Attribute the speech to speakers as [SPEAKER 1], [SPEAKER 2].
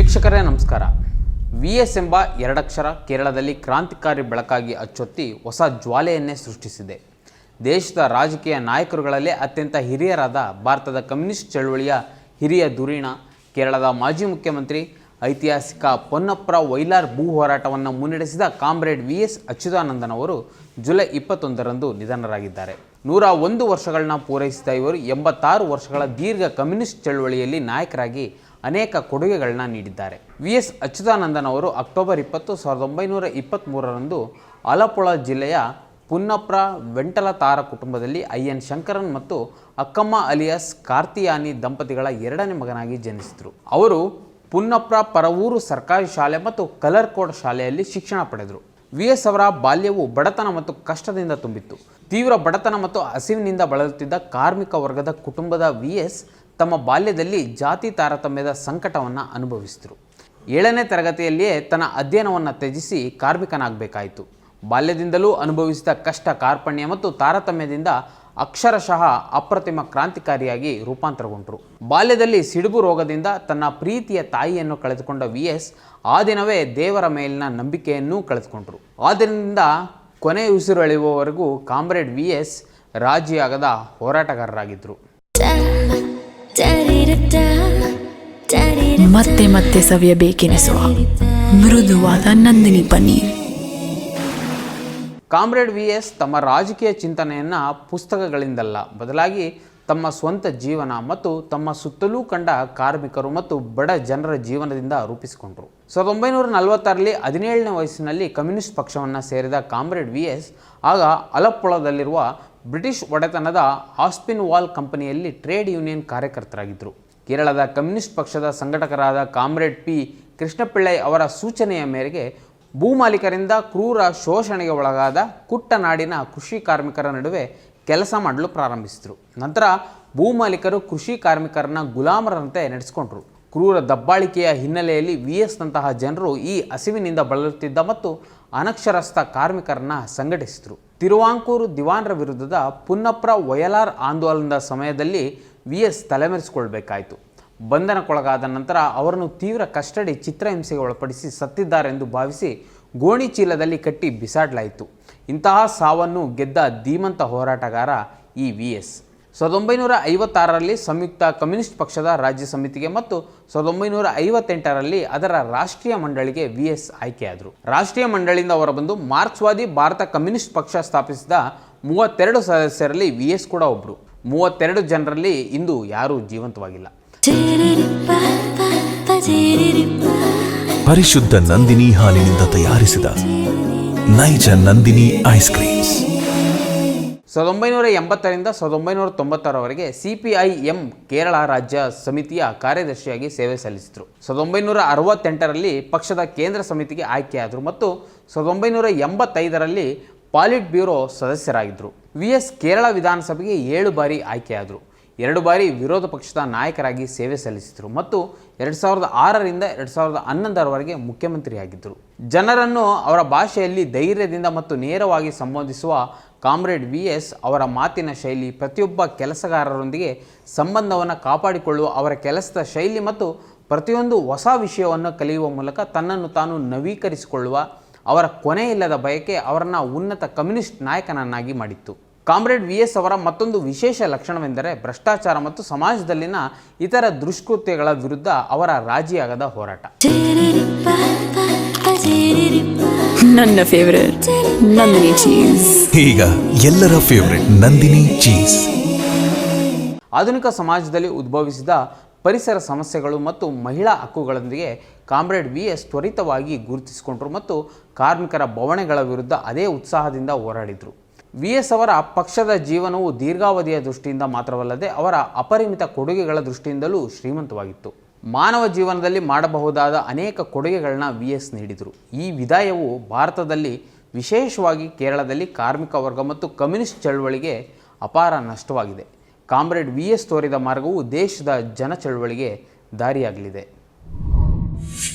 [SPEAKER 1] ವೀಕ್ಷಕರೇ, ನಮಸ್ಕಾರ. V S ಎಂಬ ಎರಡಕ್ಷರ ಕೇರಳದಲ್ಲಿ ಕ್ರಾಂತಿಕಾರಿ ಬೆಳಕಾಗಿ ಅಚ್ಚೊತ್ತಿ ಹೊಸ ಜ್ವಾಲೆಯನ್ನೇ ಸೃಷ್ಟಿಸಿದೆ. ದೇಶದ ರಾಜಕೀಯ ನಾಯಕರುಗಳಲ್ಲೇ ಅತ್ಯಂತ ಹಿರಿಯರಾದ ಭಾರತದ ಕಮ್ಯುನಿಸ್ಟ್ ಚಳವಳಿಯ ಹಿರಿಯ ಧುರೀಣ, ಕೇರಳದ ಮಾಜಿ ಮುಖ್ಯಮಂತ್ರಿ, ಐತಿಹಾಸಿಕ ಪೊನ್ನಪ್ಪರ ವೈಲಾರ್ ಭೂ ಹೋರಾಟವನ್ನು ಮುನ್ನಡೆಸಿದ ಕಾಮ್ರೇಡ್ ವಿ ಎಸ್ ಅಚ್ಯುತಾನಂದನ್ ಅವರು ಜುಲೈ ಇಪ್ಪತ್ತೊಂದರಂದು ನಿಧನರಾಗಿದ್ದಾರೆ. ನೂರ ಒಂದು ವರ್ಷಗಳನ್ನ ಪೂರೈಸಿದ ಇವರು ಎಂಬತ್ತಾರು ವರ್ಷಗಳ ದೀರ್ಘ ಕಮ್ಯುನಿಸ್ಟ್ ಚಳವಳಿಯಲ್ಲಿ ನಾಯಕರಾಗಿ ಅನೇಕ ಕೊಡುಗೆಗಳನ್ನ ನೀಡಿದ್ದಾರೆ. ವಿ ಎಸ್ ಅಚ್ಯುತಾನಂದನ್ ಅವರು ಅಕ್ಟೋಬರ್ ಇಪ್ಪತ್ತು, ಸಾವಿರದ ಒಂಬೈನೂರ ಇಪ್ಪತ್ತ್ಮೂರರಂದು ಆಲಪ್ಪುಳ ಜಿಲ್ಲೆಯ ಪುನ್ನಪ್ರ ವೆಂಟಲ ತಾರ ಕುಟುಂಬದಲ್ಲಿ ಐ ಎನ್ ಶಂಕರನ್ ಮತ್ತು ಅಕ್ಕಮ್ಮ ಅಲಿಯಾಸ್ ಕಾರ್ತಿಯಾನಿ ದಂಪತಿಗಳ ಎರಡನೇ ಮಗನಾಗಿ ಜನಿಸಿದರು. ಅವರು ಪುನ್ನಪ್ರ ಪರವೂರು ಸರ್ಕಾರಿ ಶಾಲೆ ಮತ್ತು ಕಲರ್ಕೋಟ್ ಶಾಲೆಯಲ್ಲಿ ಶಿಕ್ಷಣ ಪಡೆದರು. ವಿ ಎಸ್ ಅವರ ಬಾಲ್ಯವು ಬಡತನ ಮತ್ತು ಕಷ್ಟದಿಂದ ತುಂಬಿತ್ತು. ತೀವ್ರ ಬಡತನ ಮತ್ತು ಹಸಿವಿನಿಂದ ಬಳಲುತ್ತಿದ್ದ ಕಾರ್ಮಿಕ ವರ್ಗದ ಕುಟುಂಬದ ವಿ ಎಸ್ ತಮ್ಮ ಬಾಲ್ಯದಲ್ಲಿ ಜಾತಿ ತಾರತಮ್ಯದ ಸಂಕಟವನ್ನು ಅನುಭವಿಸಿದರು. ಏಳನೇ ತರಗತಿಯಲ್ಲಿಯೇ ತನ್ನ ಅಧ್ಯಯನವನ್ನು ತ್ಯಜಿಸಿ ಕಾರ್ಮಿಕನಾಗಬೇಕಾಯಿತು. ಬಾಲ್ಯದಿಂದಲೂ ಅನುಭವಿಸಿದ ಕಷ್ಟ, ಕಾರ್ಪಣ್ಯ ಮತ್ತು ತಾರತಮ್ಯದಿಂದ ಅಕ್ಷರಶಃ ಅಪ್ರತಿಮ ಕ್ರಾಂತಿಕಾರಿಯಾಗಿ ರೂಪಾಂತರಗೊಂಡರು ಬಾಲ್ಯದಲ್ಲಿ ಸಿಡುಬು ರೋಗದಿಂದ ತನ್ನ ಪ್ರೀತಿಯ ತಾಯಿಯನ್ನು ಕಳೆದುಕೊಂಡ ವಿ ಎಸ್ ಆ ದಿನವೇ ದೇವರ ಮೇಲಿನ ನಂಬಿಕೆಯನ್ನೂ ಕಳೆದುಕೊಂಡರು ಆದ್ದರಿಂದ ಕೊನೆ ಉಸಿರೆಳೆಯುವವರೆಗೂ ಕಾಮ್ರೇಡ್ ವಿ ಎಸ್ ರಾಜಿಯಾಗದ ಹೋರಾಟಗಾರರಾಗಿದ್ದರು
[SPEAKER 2] ಮತ್ತೆ ಮತ್ತೆ ಸವಿಯಬೇಕೆನಿಸುವ ಮೃದುವಾದ Nandini paneer.
[SPEAKER 1] Comrade V S ತಮ್ಮ ರಾಜಕೀಯ ಚಿಂತನೆಯನ್ನು ಪುಸ್ತಕಗಳಿಂದಲ್ಲ, ಬದಲಾಗಿ ತಮ್ಮ ಸ್ವಂತ ಜೀವನ ಮತ್ತು ತಮ್ಮ ಸುತ್ತಲೂ ಕಂಡ ಕಾರ್ಮಿಕರು ಮತ್ತು ಬಡ ಜನರ ಜೀವನದಿಂದ ರೂಪಿಸಿಕೊಂಡರು. ಸಾವಿರದ ಒಂಬೈನೂರ ನಲವತ್ತಾರರಲ್ಲಿ ಹದಿನೇಳನೇ ವಯಸ್ಸಿನಲ್ಲಿ ಕಮ್ಯುನಿಸ್ಟ್ ಪಕ್ಷವನ್ನು ಸೇರಿದ ಕಾಮ್ರೇಡ್ ವಿ ಎಸ್ ಆಗ ಅಲಪ್ಪುಳದಲ್ಲಿರುವ ಬ್ರಿಟಿಷ್ ಒಡೆತನದ ಆಸ್ಪಿನ್ ವಾಲ್ ಕಂಪನಿಯಲ್ಲಿ ಟ್ರೇಡ್ ಯೂನಿಯನ್ ಕಾರ್ಯಕರ್ತರಾಗಿದ್ದರು ಕೇರಳದ ಕಮ್ಯುನಿಸ್ಟ್ ಪಕ್ಷದ ಸಂಘಟಕರಾದ ಕಾಮ್ರೇಡ್ ಪಿ ಕೃಷ್ಣಪಿಳ್ಳೈ ಅವರ ಸೂಚನೆಯ ಮೇರೆಗೆ ಭೂಮಾಲೀಕರಿಂದ ಕ್ರೂರ ಶೋಷಣೆಗೆ ಒಳಗಾದ ಕುಟ್ಟನಾಡಿನ ಕೃಷಿ ಕಾರ್ಮಿಕರ ನಡುವೆ ಕೆಲಸ ಮಾಡಲು ಪ್ರಾರಂಭಿಸಿದರು. ನಂತರ ಭೂಮಾಲೀಕರು ಕೃಷಿ ಕಾರ್ಮಿಕರನ್ನ ಗುಲಾಮರಂತೆ ನಡೆಸಿಕೊಂಡರು. ಕ್ರೂರ ದಬ್ಬಾಳಿಕೆಯ ಹಿನ್ನೆಲೆಯಲ್ಲಿ ವಿ ಎಸ್ನಂತಹ ಜನರು ಈ ಹಸಿವಿನಿಂದ ಬಳಲುತ್ತಿದ್ದ ಮತ್ತು ಅನಕ್ಷರಸ್ಥ ಕಾರ್ಮಿಕರನ್ನ ಸಂಘಟಿಸಿದರು. ತಿರುವಾಂಕೂರು ದಿವಾನ್ರ ವಿರುದ್ಧದ ಪುನ್ನಪ್ರ ವಯಲಾರ್ ಆಂದೋಲನದ ಸಮಯದಲ್ಲಿ ವಿ ಎಸ್ ತಲೆಮರೆಸಿಕೊಳ್ಬೇಕಾಯಿತು. ಬಂಧನಕ್ಕೊಳಗಾದ ನಂತರ ಅವರನ್ನು ತೀವ್ರ ಕಸ್ಟಡಿ ಚಿತ್ರಹಿಂಸೆಗೆ ಒಳಪಡಿಸಿ ಸತ್ತಿದ್ದಾರೆಂದು ಭಾವಿಸಿ ಗೋಣಿ ಚೀಲದಲ್ಲಿ ಕಟ್ಟಿ ಬಿಸಾಡಲಾಯಿತು. ಇಂತಹ ಸಾವನ್ನು ಗೆದ್ದ ಧೀಮಂತ ಹೋರಾಟಗಾರ ಈ ವಿ ಎಸ್. ಸಾವಿರದ ಒಂಬೈನೂರ ಐವತ್ತಾರರಲ್ಲಿ ಸಂಯುಕ್ತ ಕಮ್ಯುನಿಸ್ಟ್ ಪಕ್ಷದ ರಾಜ್ಯ ಸಮಿತಿಗೆ ಮತ್ತು ಸಾವಿರದ ಒಂಬೈನೂರ ಐವತ್ತೆಂಟರಲ್ಲಿ ಅದರ ರಾಷ್ಟ್ರೀಯ ಮಂಡಳಿಗೆ ವಿ ಎಸ್ ಆಯ್ಕೆಯಾದರು. ರಾಷ್ಟ್ರೀಯ ಮಂಡಳಿಯಿಂದ ಹೊರಬಂದು ಮಾರ್ಕ್ಸ್ವಾದಿ ಭಾರತ ಕಮ್ಯುನಿಸ್ಟ್ ಪಕ್ಷ ಸ್ಥಾಪಿಸಿದ ಮೂವತ್ತೆರಡು ಸದಸ್ಯರಲ್ಲಿ ವಿ ಎಸ್ ಕೂಡ ಒಬ್ಬರು ಮೂವತ್ತೆರಡು ಜನರಲ್ಲಿ ಇಂದು ಯಾರೂ ಜೀವಂತವಾಗಿಲ್ಲ.
[SPEAKER 3] ಪರಿಶುದ್ಧ ನಂದಿನಿ ಹಾಲಿನಿಂದ ತಯಾರಿಸಿದ ನೈಜ ನಂದಿನಿ ಐಸ್ ಕ್ರೀಮ್ಸ್
[SPEAKER 1] ಸಾವಿರದ ಒಂಬೈನೂರ ಎಂಬತ್ತರಿಂದ ಸಾವಿರದ ಒಂಬೈನೂರ ತೊಂಬತ್ತರವರೆಗೆ C P I M Kerala ರಾಜ್ಯ ಸಮಿತಿಯ ಕಾರ್ಯದರ್ಶಿಯಾಗಿ ಸೇವೆ ಸಲ್ಲಿಸಿದರು. ಸಾವಿರದ ಒಂಬೈನೂರ ಅರವತ್ತೆಂಟರಲ್ಲಿ ಪಕ್ಷದ ಕೇಂದ್ರ ಸಮಿತಿಗೆ ಆಯ್ಕೆಯಾದರು ಮತ್ತು ಸಾವಿರದ ಒಂಬೈನೂರ ಎಂಬತ್ತೈದರಲ್ಲಿ ಪಾಲಿಟ್ ಬ್ಯೂರೋ ಸದಸ್ಯರಾಗಿದ್ದರು ವಿ ಎಸ್ ಕೇರಳ ವಿಧಾನಸಭೆಗೆ ಏಳು ಬಾರಿ ಆಯ್ಕೆಯಾದರು. ಎರಡು ಬಾರಿ ವಿರೋಧ ಪಕ್ಷದ ನಾಯಕರಾಗಿ ಸೇವೆ ಸಲ್ಲಿಸಿದರು ಮತ್ತು ಎರಡು ಸಾವಿರದ ಆರರಿಂದ ಎರಡು ಸಾವಿರದ ಹನ್ನೊಂದರವರೆಗೆ ಮುಖ್ಯಮಂತ್ರಿಯಾಗಿದ್ದರು. ಜನರನ್ನು ಅವರ ಭಾಷೆಯಲ್ಲಿ ಧೈರ್ಯದಿಂದ ಮತ್ತು ನೇರವಾಗಿ ಸಂಬೋಧಿಸುವ ಕಾಮ್ರೇಡ್ ವಿ ಎಸ್ ಅವರ ಮಾತಿನ ಶೈಲಿ ಪ್ರತಿಯೊಬ್ಬ ಕೆಲಸಗಾರರೊಂದಿಗೆ ಸಂಬಂಧವನ್ನು ಕಾಪಾಡಿಕೊಳ್ಳುವ ಅವರ ಕೆಲಸದ ಶೈಲಿ ಮತ್ತು ಪ್ರತಿಯೊಂದು ಹೊಸ ವಿಷಯವನ್ನು ಕಲಿಯುವ ಮೂಲಕ ತನ್ನನ್ನು ತಾನು ನವೀಕರಿಸಿಕೊಳ್ಳುವ ಅವರ ಕೊನೆಯಿಲ್ಲದ ಬಯಕೆ ಅವರನ್ನು ಉನ್ನತ ಕಮ್ಯುನಿಸ್ಟ್ ನಾಯಕನನ್ನಾಗಿ ಮಾಡಿತ್ತು. ಕಾಮ್ರೇಡ್ ವಿ ಎಸ್ ಅವರ ಮತ್ತೊಂದು ವಿಶೇಷ ಲಕ್ಷಣವೆಂದರೆ ಭ್ರಷ್ಟಾಚಾರ ಮತ್ತು ಸಮಾಜದಲ್ಲಿನ ಇತರ ದುಷ್ಕೃತ್ಯಗಳ ವಿರುದ್ಧ ಅವರ ರಾಜಿಯಾಗದ ಹೋರಾಟ.
[SPEAKER 2] ನನ್ನ ಫೇವರೇಟ್ ನಂದಿನಿ ಚೀಸ್
[SPEAKER 3] ಈಗ ಎಲ್ಲರ ಫೇವರೆಟ್ ನಂದಿನಿ ಚೀಸ್
[SPEAKER 1] ಆಧುನಿಕ ಸಮಾಜದಲ್ಲಿ ಉದ್ಭವಿಸಿದ ಪರಿಸರ ಸಮಸ್ಯೆಗಳು ಮತ್ತು ಮಹಿಳಾ ಹಕ್ಕುಗಳೊಂದಿಗೆ ಕಾಮ್ರೇಡ್ ವಿ ಎಸ್ ತ್ವರಿತವಾಗಿ ಗುರುತಿಸಿಕೊಂಡರು ಮತ್ತು ಕಾರ್ಮಿಕರ ಬವಣೆಗಳ ವಿರುದ್ಧ ಅದೇ ಉತ್ಸಾಹದಿಂದ ಹೋರಾಡಿದರು. ವಿ ಎಸ್ ಅವರ ಪಕ್ಷದ ಜೀವನವು ದೀರ್ಘಾವಧಿಯ ದೃಷ್ಟಿಯಿಂದ ಮಾತ್ರವಲ್ಲದೆ ಅವರ ಅಪರಿಮಿತ ಕೊಡುಗೆಗಳ ದೃಷ್ಟಿಯಿಂದಲೂ ಶ್ರೀಮಂತವಾಗಿತ್ತು. ಮಾನವ ಜೀವನದಲ್ಲಿ ಮಾಡಬಹುದಾದ ಅನೇಕ ಕೊಡುಗೆಗಳನ್ನ ವಿ ಎಸ್ ನೀಡಿದರು. ಈ ವಿದಾಯವು ಭಾರತದಲ್ಲಿ ವಿಶೇಷವಾಗಿ ಕೇರಳದಲ್ಲಿ ಕಾರ್ಮಿಕ ವರ್ಗ ಮತ್ತು ಕಮ್ಯುನಿಸ್ಟ್ ಚಳವಳಿಗೆ ಅಪಾರ ನಷ್ಟವಾಗಿದೆ. ಕಾಮ್ರೇಡ್ ವಿ ಎಸ್ ತೋರಿದ ಮಾರ್ಗವು ದೇಶದ ಜನ ಚಳವಳಿಗೆ ದಾರಿಯಾಗಲಿದೆ.